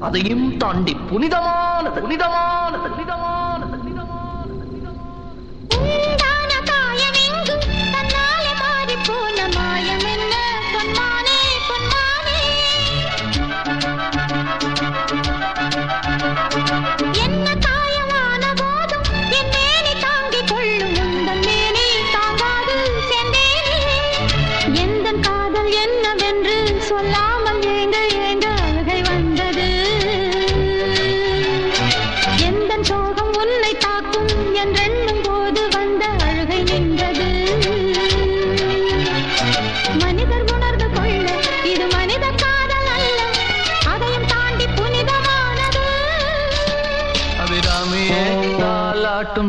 அதையும் தாண்டி புனிதமான புனிதமான புனிதமான என்னவென்று சொல்லாது.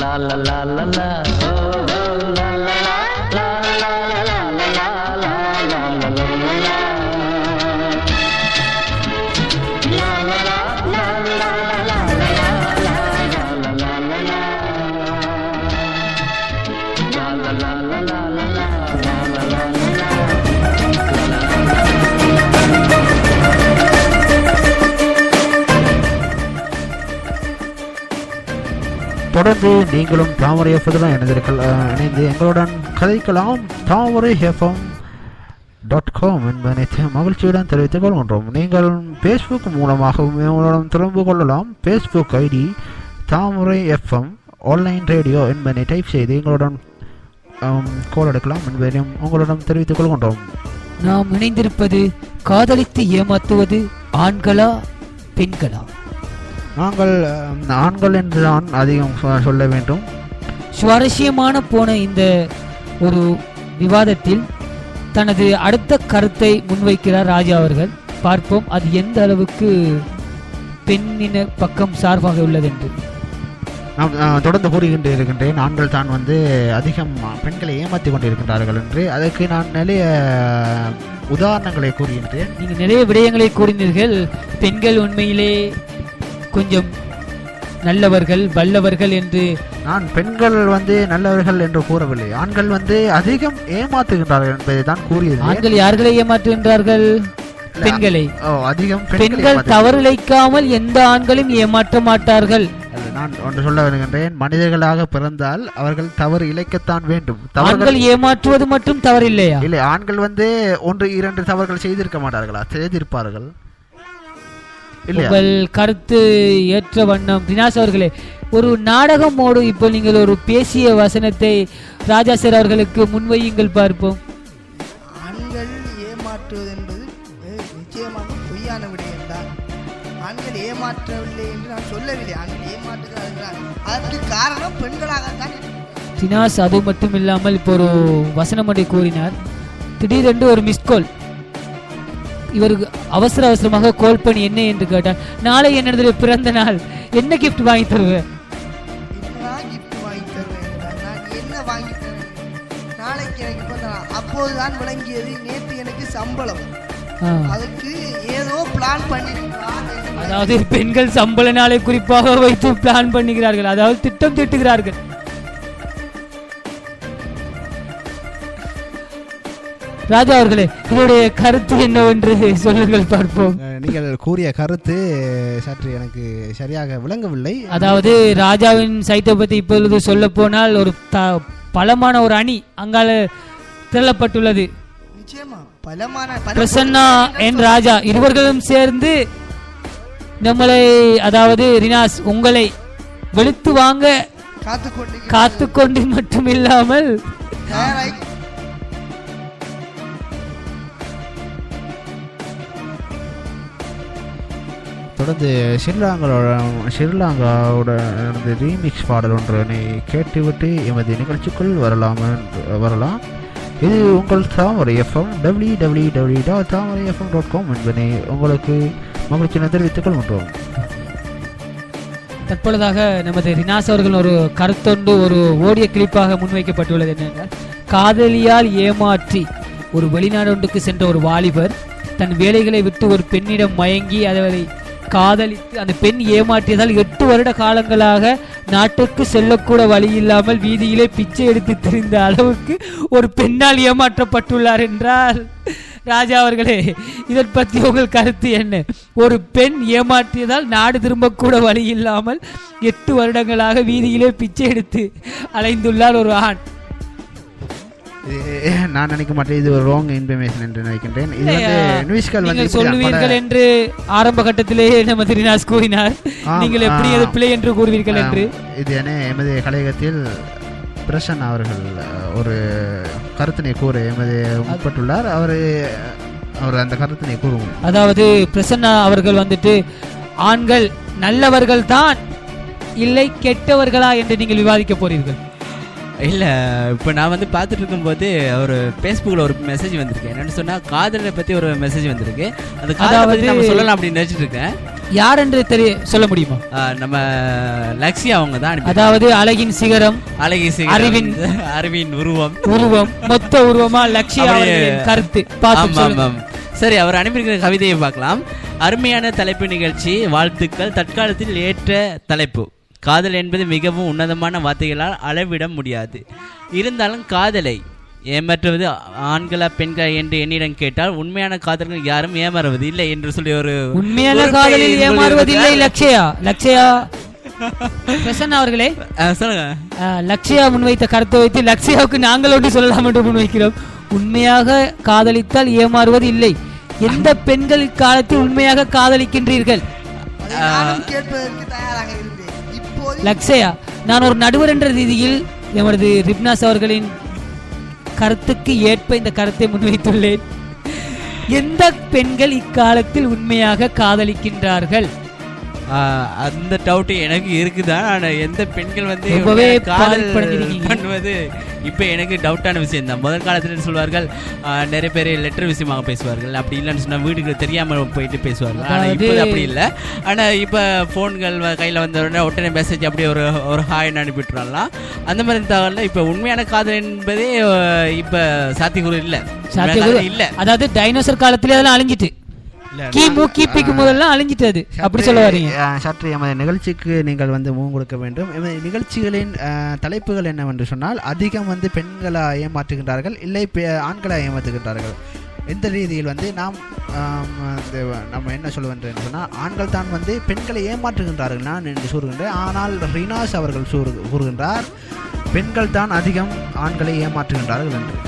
La la la la la oh தொடர்ந்து நீங்களும் தாமரை எஃப்எம் இணைந்திருக்கலாம் இணைந்து எங்களுடன் கதைக்கலாம். தாமரை எஃப்எம் டாட் காம் என்பதனை மகிழ்ச்சியுடன் தெரிவித்துக் கொள்கின்றோம். நீங்கள் ஃபேஸ்புக் மூலமாகவும் எங்களுடன் தொடர்பு கொள்ளலாம். Facebook ID Thamarai FM online radio என்பதனை டைப் செய்து எங்களுடன் கோல் எடுக்கலாம் என்பதையும் உங்களிடம் தெரிவித்துக் கொள்கின்றோம். நாம் இணைந்திருப்பது காதலித்து ஏமாத்துவது ஆண்களா பெண்களா? நாங்கள் ஆண்கள் என்று தான் அதிகம் சொல்ல வேண்டும். சுவாரஸ்யமான போன இந்த ஒரு விவாதத்தில் தனது அடுத்த கருத்தை முன்வைக்கிறார் ராஜா அவர்கள். பார்ப்போம் அது எந்த அளவுக்கு பெண்ணின பக்கம் சார்பாக உள்ளது என்று நான் தொடர்ந்து கூறுகின்ற இருக்கின்றேன் ஆண்கள் தான் வந்து அதிகம் பெண்களை ஏமாற்றி கொண்டிருக்கின்றார்கள் என்று. அதற்கு நான் நிறைய உதாரணங்களை கூறுகின்றேன். நீங்க நிறைய விடயங்களை கூறினீர்கள். பெண்கள் உண்மையிலே கொஞ்சம் நல்லவர்கள் வல்லவர்கள் என்று நான் பெண்கள் வந்து நல்லவர்கள் என்று கூறவில்லை. ஆண்கள் வந்து அதிகம் ஏமாற்றுகின்றார்கள் என்பதை தான் கூறியது ஆண்கள் யார்களை ஏமாற்றுகின்றார்கள்? பெண்களை. அதிகம் பெண்களை. தவறிழைக்காமல் எந்த ஆண்களும் ஏமாற்ற மாட்டார்கள். நான் ஒன்று சொல்ல வருகின்றேன் மனிதர்களாக பிறந்தால் அவர்கள் தவறு இழைக்கத்தான் வேண்டும். ஆண்கள் தவறுகள் ஏமாற்றுவது மட்டும் தவறில்லையா? இல்லை ஆண்கள் வந்து ஒன்று இரண்டு தவறுகள் செய்திருக்க மாட்டார்களா? செய்திருப்பார்கள். இல்லையா உங்கள் கருத்து ஏற்ற வண்ணம். தினாஸ் அவர்களே ஒரு நாடகம் ஓடும். இப்போ நீங்கள் ஒரு பேசிய வசனத்தை ராஜா சார் அவர்களுக்கு முன்வையுங்கள் பார்ப்போம். ஆண்கள் ஏமாற்றுவது என்பது நிச்சயமாக பொய்யான விடயம்தான். ஆண்கள் ஏமாற்றவில்லை என்று நான் சொல்லவில்லை. ஆண்கள் ஏமாற்றுகிறார்கள்? அதற்கு காரணம் பெண்களாகத்தான். தினாஸ் அது மட்டும் இல்லாமல் இப்போ ஒரு வசனம் ஒன்றை கூறினார். திடீரென்று ஒரு மிஸ்கால் இவருக்கு அவசர அவசரமாக கால் பண்ணி என்ன என்று கேட்டார் நாளை என்னது பிறந்த நாள். என்ன கிஃப்ட் வாங்கி தருவேன் நாளைக்கு எனக்கு. அப்போதுதான் விளங்கியது. நேற்று எனக்கு சம்பளம். அதுக்கு ஏதோ பிளான் பண்ணிருக்கிறான் அதாவது பெண்கள் சம்பள நாளை குறிப்பாக வைத்து பிளான் பண்ணுகிறார்கள். அதாவது திட்டம் தீட்டுகிறார்கள். ராஜா அவர்களே இதனுடைய கருத்து என்னவென்று சொல்லுங்கள் பார்ப்போம். நீங்கள் கூறிய கருத்து சற்று எனக்கு சரியாக விளங்கவில்லை. அதாவது ராஜாவின் சைத்தை பத்தி இப்பொழுது சொல்ல போனால் ஒரு த- பலமான ஒரு அணி அங்கால திரளப்பட்டுள்ளது. பிரசன்னா என் ராஜா இருவர்களும் சேர்ந்து நம்மளை அதாவது ரினாஸ் உங்களை வெளுத்து வாங்க காத்து கொண்டு காத்து கொண்டு மட்டும் இல்லாமல் தொடர்ந்து ஷிர்லாங்களோட ஷிர்லாங்காவோட ரீமிக்ஸ் பாடல் ஒன்றினை கேட்டுவிட்டு எமது நிகழ்ச்சிக்குள் வரலாம் என்று- வரலாம். இது உங்கள் Thamarai FM W W W dot Thamarai FM dot com என்பதை உங்களுக்கு மகிழ்ச்சி தெரிவித்துக் கொள்கின்றோம். தற்பொழுதாக நமது ரினாஸ் அவர்கள் ஒரு கருத்தொண்டு ஒரு ஓடிய கிளிப்பாக முன்வைக்கப்பட்டுள்ளது என்னென்றால் காதலியால் ஏமாற்றி ஒரு வெளிநாடொன்றுக்கு சென்ற ஒரு வாலிபர் தன் வேலைகளை விட்டு ஒரு பெண்ணிடம் மயங்கி அதை காதலித்து அந்த பெண் ஏமாற்றியதால் எட்டு வருட காலங்களாக நாட்டுக்கு செல்லக்கூட வழி இல்லாமல் வீதியிலே பிச்சை எடுத்து தெரிந்த அளவுக்கு ஒரு பெண்ணால் ஏமாற்றப்பட்டுள்ளார் என்றால் ராஜா அவர்களே இதை பற்றி உங்கள் கருத்து என்ன? ஒரு பெண் ஏமாற்றியதால் நாடு திரும்ப கூட வழி இல்லாமல் எட்டு வருடங்களாக வீதியிலே பிச்சை எடுத்து அலைந்துள்ளார் ஒரு ஆண். நான் நினைக்க மாட்டேன். இது ஒரு ராங் இன்ஃபர்மேஷன் என்று நினைக்கின்றேன். இது வந்து நியூஸ்கள் வந்து சொல்லுவீர்கள் என்று ஆரம்ப கட்டத்திலேயே நம்ம திரிநாஸ் கூறினார். நீங்கள் எப்படி. அது பிழை என்று கூறுவீர்கள் என்று? இது என எமது கலையகத்தில் பிரசன் அவர்கள் ஒரு கருத்தினை கூற எமது முற்பட்டுள்ளார். அவர் அவர் அந்த கருத்தினை கூறுவோம். அதாவது பிரசன்னா அவர்கள் வந்துட்டு ஆண்கள் நல்லவர்கள் தான் இல்லை கெட்டவர்களா என்று நீங்கள் விவாதிக்க போறீர்கள். இல்லை இப்போ நான் வந்து பார்த்துட்டு இருக்கும்போது ஒரு ஃபேஸ்புக்கில் ஒரு மெசேஜ் வந்திருக்கு. என்னன்னு சொன்னால் காதலை பற்றி ஒரு மெசேஜ் வந்திருக்கு. அந்த காதலை பற்றி நம்ம சொல்லலாம் அப்படின்னு நினச்சிட்டு இருக்கேன். யார் என்று தெரிய சொல்ல முடியுமா? நம்ம லக்ஷயா அவங்க தான் அதாவது அழகின் சிகரம் அழகி சிகரம், அறிவின்- அறிவின் உருவம். உருவம் மொத்த உருவமா அவர்களின் கருத்து. ஆமாம். சரி அவர் அனுப்பியிருக்கிற கவிதையை பார்க்கலாம். அருமையான தலைப்பு நிகழ்ச்சி வாழ்த்துக்கள். தற்காலத்தில் ஏற்ற தலைப்பு. காதல் என்பது மிகவும் உன்னதமான வார்த்தைகளால் அளவிட முடியாது. இருந்தாலும் காதலை ஏமாற்றுவது ஆண்களா பெண்களா என்று என்னிடம் கேட்டால் உண்மையான காதல்கள் யாரும் ஏமாறுவது இல்லை என்று சொல்லி ஒரு உண்மையான காதலில் ஏமாறுவதில்லை. லட்சயா லட்சயா பிரசன்னா அவர்களே. சொல்லுங்க. லக்ஷயா முன்வைத்த கருத்தை வைத்து லக்ஷயாவுக்கு நாங்கள் ஒன்று சொல்லலாம் என்று முன்வைக்கிறோம். உண்மையாக காதலித்தால் ஏமாறுவது இல்லை. எந்த பெண்கள் இக்காலத்தில் உண்மையாக காதலிக்கின்றீர்கள்? கேட்பதற்கு தயாராக லக்ஸயா நான் ஒரு நடுவர் என்ற ரீதியில் எமது ரிப்னாஸ் அவர்களின் கருத்துக்கு ஏற்ப இந்த கருத்தை முன்வைத்துள்ளேன். எந்த பெண்கள் இக்காலத்தில் உண்மையாக காதலிக்கின்றார்கள்? அந்த டவுட் எனக்கு இருக்குதான் ஆனா எந்த பெண்கள் வந்து ரொம்பவே காதல். பண்ணுவது? இப்போ எனக்கு டவுட்டான விஷயம் தான். முதல் காலத்துல சொல்வார்கள்? நிறைய பேர் லெட்டர் விஷயமாக பேசுவார்கள். அப்படி இல்லைன்னு சொன்னா வீடுகள் தெரியாம போயிட்டு பேசுவார்கள். ஆனா அதாவது- இப்போ அப்படி இல்லை. ஆனா இப்போ ஃபோன்கள் கையில வந்த உடனே உடனே மெசேஜ் அப்படியே ஒரு ஒரு ஹாய்னு அனுப்பிட்டுறலாம் அந்த மாதிரி தகவல் இப்போ உண்மையான காதல் என்பதே இப்போ சாத்தியக்கூறு இல்லை. சாத்தியக்கூறு- இல்லை. அதாவது டைனோசர் காலத்திலே அதெல்லாம் அழிஞ்சிட்டு. கிமு கிபிக்கு முதல்லாம் அழிஞ்சிட்டு அது. அப்படி சொல்ல வரீங்க. சற்று எமது நிகழ்ச்சிக்கு நீங்கள் வந்து முகம் கொடுக்க வேண்டும். எமது நிகழ்ச்சிகளின் தலைப்புகள் என்னவென்று சொன்னால் அதிகம் வந்து பெண்களா ஏமாற்றுகின்றார்கள் இல்லை ஆண்களா ஏமாற்றுகின்றார்கள் இந்த ரீதியில் வந்து நாம் இந்த நம்ம என்ன சொல்லுவேன் சொன்னால் ஆண்கள் தான் வந்து பெண்களை ஏமாற்றுகின்றார்கள் நான் என்று கூறுகின்றேன். ஆனால் ரினாஸ் அவர்கள் கூறு கூறுகின்றார் பெண்கள் தான் அதிகம் ஆண்களை ஏமாற்றுகின்றார்கள் என்று.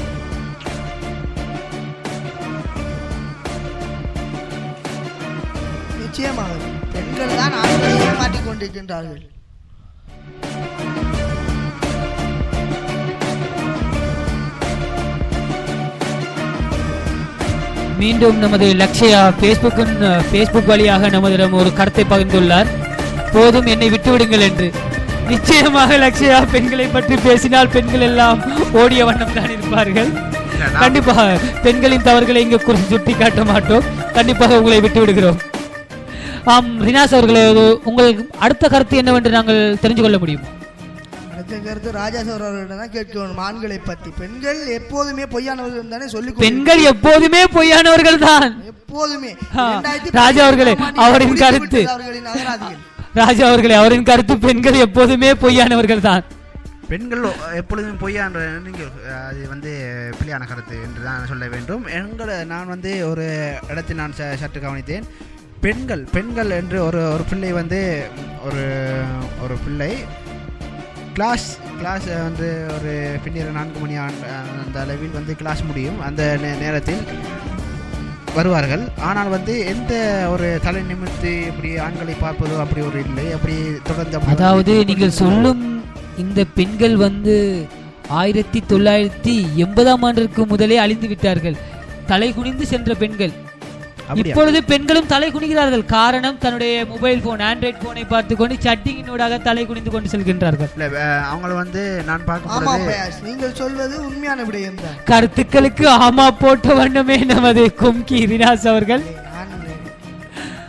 கொண்டிருக்கின்றார்கள். மீண்டும் நமது லக்ஷயா ஃபேஸ்புக்கின் ஃபேஸ்புக் வழியாக நமதிடம் ஒரு கருத்தை பகிர்ந்துள்ளார். போதும் என்னை விட்டுவிடுங்கள் என்று. நிச்சயமாக லக்ஷயா பெண்களை பற்றி பேசினால் பெண்கள் எல்லாம் ஓடிய வண்ணம் தான் இருப்பார்கள் கண்டிப்பாக பெண்களின் தவறுகளை இங்கு சுட்டி காட்ட மாட்டோம். கண்டிப்பாக உங்களை விட்டு விடுகிறோம் ஆம் ரினாஸ் அவர்களே உங்களுக்கு அடுத்த கருத்து என்னவென்று நாங்கள் தெரிந்து கொள்ள முடியும்? அடுத்த கருத்து ராஜா சார் அவர்களிடம் கேட்கணும். ஆண்களை பற்றி பெண்கள் எப்போதுமே பொய்யானவர்கள் தானே சொல்லிக் பெண்கள் எப்போதுமே பொய்யானவர்கள் தான். எப்போதுமே. ராஜா அவர்களே, அவரின் கருத்து. ராஜா அவர்களே அவரின் கருத்து பெண்கள் எப்போதுமே பொய்யானவர்கள் தான். பெண்கள் எப்பொழுதும் பொய்யான்ற நீங்கள் அது வந்து பிள்ளையான கருத்து என்று தான் சொல்ல வேண்டும். எங்களை நான் வந்து ஒரு இடத்தில் நான் ச- சற்று கவனித்தேன். பெண்கள் பெண்கள் என்று ஒரு ஒரு பிள்ளை வந்து ஒரு ஒரு பிள்ளை. கிளாஸ் கிளாஸ் வந்து ஒரு பின்னிர நான்கு மணி ஆண்- அந்த அளவில் வந்து கிளாஸ் முடியும். அந்த நே- நேரத்தில் வருவார்கள். ஆனால் வந்து எந்த ஒரு தலை நிமிர்த்து இப்படி ஆண்களை பார்ப்பதோ அப்படி ஒரு இல்லை. அப்படி தொடர்ந்து அதாவது நீங்கள் சொல்லும் இந்த பெண்கள் வந்து ஆயிரத்தி தொள்ளாயிரத்தி எண்பதாம் ஆண்டிற்கு முதலே அழிந்து விட்டார்கள். தலை குனிந்து சென்ற பெண்கள்? இப்பொழுது பெண்களும் தலை குனிகிறார்கள். காரணம் தன்னுடைய மொபைல் போன் ஆண்ட்ராய்ட் போனை பார்த்து கொண்டு சட்டிங்கினூடாக தலை குனிந்து கொண்டு செல்கின்றார்கள். அவங்கள வந்து நான் பயாஸ் நீங்கள் சொல்வது உண்மையான விடயம் கருத்துக்களுக்கு ஆமா போட்ட வண்ணமே நமது கும்கி ரினாஸ் அவர்கள். நான்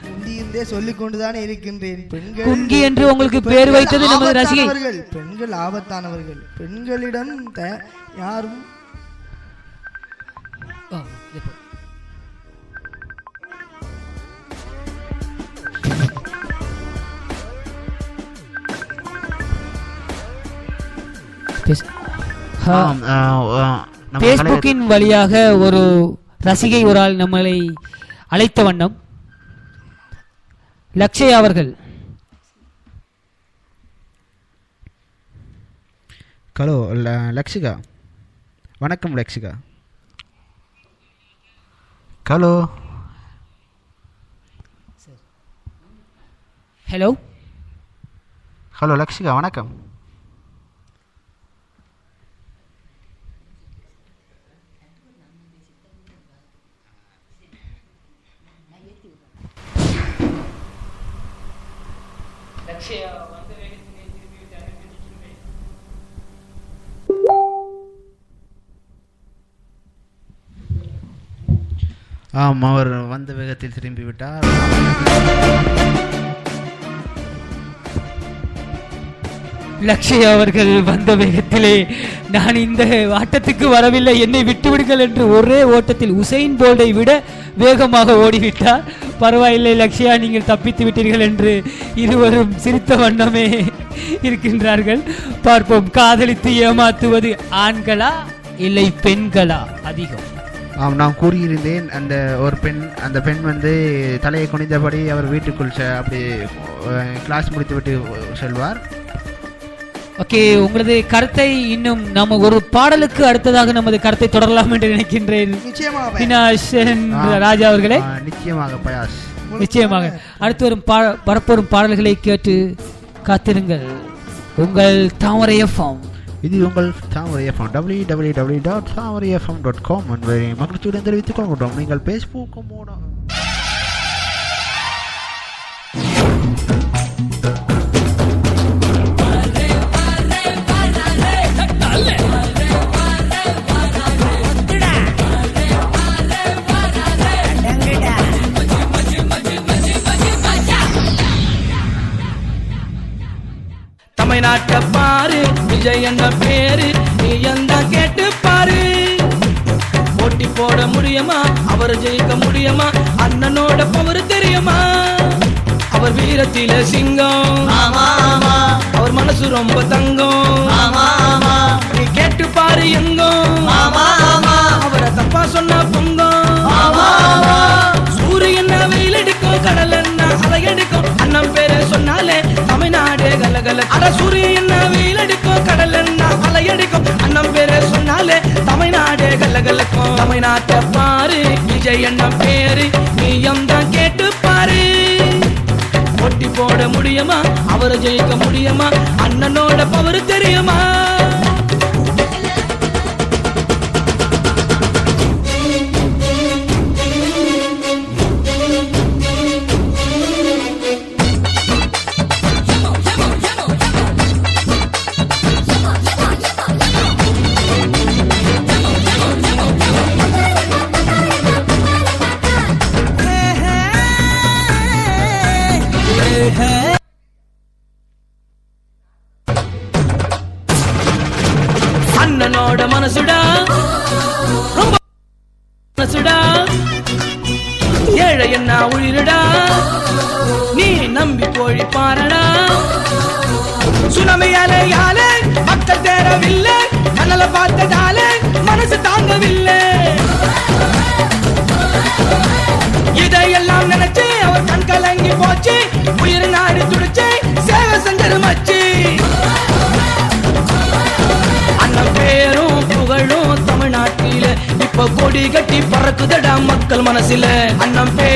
முந்தியிருந்தே சொல்லிக் கொண்டுதானே இருக்கின்றேன். பெண்கள் குங்கி என்று உங்களுக்கு பேர் வைத்தது நமது ரசிகை. ஆபத்தானவர்கள். பெண்கள் ஆபத்தானவர்கள். பெண்களிடம் யாரும் ஆ, இப்போ. பேசு. ஆ, ஆம், அஹ், அஹ், நம்ம கலை- பேஸ்புக்கின் வழியாக ஒரு ரசிகை ஒரு ஆள் நம்மளை அழைத்த வண்ணம் லக்ஷயா அவர்கள் ஹலோ லக்ஷிகா வணக்கம் Lakshika hello hello hello Lakshika வணக்கம் ஆம் அவர் வந்த வேகத்தில் திரும்பி விட்டார் லக்ஷயா அவர்கள் வந்த வேகத்திலே நான் இந்த ஆட்டத்துக்கு வரவில்லை. என்னை விட்டுவிடுங்கள் என்று ஒரே ஓட்டத்தில் உசைன் போல்டை விட வேகமாக ஓடிவிட்டார். பரவாயில்லை லக்ஷயா நீங்கள் தப்பித்து விட்டீர்கள் என்று இருவரும் சிரித்த வண்ணமே இருக்கின்றார்கள். பார்ப்போம் காதலித்து ஏமாத்துவது ஆண்களா இல்லை பெண்களா அதிகம்? நான் கூறியிருந்தேன் அந்த ஒரு பெண் அந்த பெண் வந்து தலையை குனிந்தபடி அவர் வீட்டுக்குள் செ- அப்படி கிளாஸ் முடித்துவிட்டு செல்வார். ஓகே உங்களது கருத்தை இன்னும் நாம ஒரு பாடலுக்கு அடுத்ததாக நமது கருத்தை தொடரலாம் என்று நினைக்கின்றேன். ராஜா அவர்களே. நிச்சயமாக பயாஸ். நிச்சயமாக. அடுத்து வரும் பா வரப்போரும் பாடல்களை கேட்டு காத்திருங்கள். உங்கள் தாமரை எஃப்எம். இது உங்கள் Thamarai FM W W W dot Thamarai FM dot com என்பதை மகிழ்ச்சியுடன் தெரிவித்துக் கொள்கின்றோம். நீங்கள் ஃபேஸ்புக் மூலம் என்ற பேரு நீ எந்த கேட்டு பாரு. போட்டி போட முடியுமா? அவர் ஜெயிக்க முடியுமா? அண்ணனோட பவர் தெரியுமா? அவர் வீரத்தில சிங்கம். அவர் மனசு ரொம்ப தங்கம். நீ கேட்டு பாரு எங்கும். அவரை தப்பா சொன்னா பொங்கும். சூரியன் வெயில் அடிக்கும் கடல் என்ன அலையடிக்கும் அண்ணன் பேரை சொன்னாலே தமிழ்நாடு கலகல. அட சூரியன் கலகலக்கும். தமிழ்நாட்டை பாரு விஜய் என்ன பேரு நீயம் தான் கேட்டு பாரு. போட்டி போட முடியுமா? அவரை ஜெயிக்க முடியுமா? அண்ணனோட பவர் தெரியுமா? நம்பி போய் பாரடா சுனமையால யால மக்கள் தேரவில்லை கண்ணல பார்த்ததால மனசு தாங்கவில்லை. இதையெல்லாம் நினைச்சு அவர் கண் கலங்கி போச்சு. உயிர் நாடு துடிச்சு சேவை செஞ்சது மச்சி. அண்ணன் பேரும் புகழும் தமிழ்நாட்டில. இப்ப கொடி கட்டி பறக்குதடா மக்கள் மனசுல. அண்ணன் பேர்